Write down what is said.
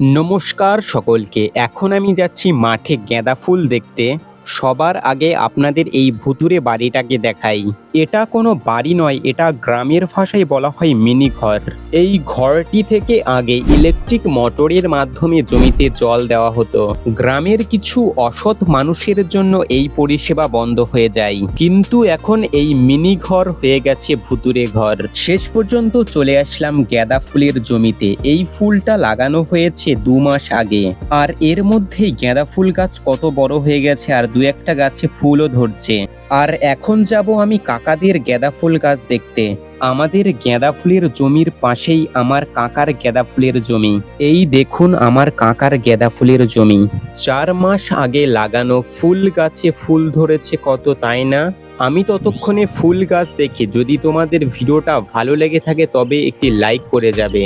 নমস্কার সকলকে। এখন আমি যাচ্ছি মাঠে গেঁদা ফুল দেখতে। সবার আগে আপনাদের এই ভুতুরে বাড়িটাকে দেখাই। এটা কোনো বাড়ি নয়, এটা গ্রামের ভাষায় বলা হয় মিনি ঘর এই ঘরটি থেকে আগে ইলেকট্রিক মোটরের মাধ্যমে জমিতে জল দেওয়া হতো। গ্রামের কিছু অসৎ মানুষের জন্য এই পরিষেবা বন্ধ হয়ে যায়। কিন্তু এখন এই মিনি ঘর হয়ে গেছে ভুতুরে ঘর। শেষ পর্যন্ত চলে আসলাম গাঁদা ফুলের জমিতে। এই ফুলটা লাগানো হয়েছে দু মাস আগে। আর এর মধ্যেই গাঁদা ফুল গাছ কত বড় হয়ে গেছে আর দু একটা গাছে ফুলও ধরছে। আর এখন যাব আমি কাকাদের গাঁদা ফুল গাছ দেখতে। আমাদের গাঁদা ফুলের জমির পাশেই আমার কাকার গাঁদা ফুলের জমি। এই দেখুন আমার কাকার গাঁদা ফুলের জমি। চার মাস আগে লাগানো ফুল গাছে ফুল ধরেছে কত, তাই না? আমি ততক্ষণে ফুল গাছ দেখি যদি তোমাদের ভিডিওটা ভালো লেগে থাকে তবে একটি লাইক করে যাবে।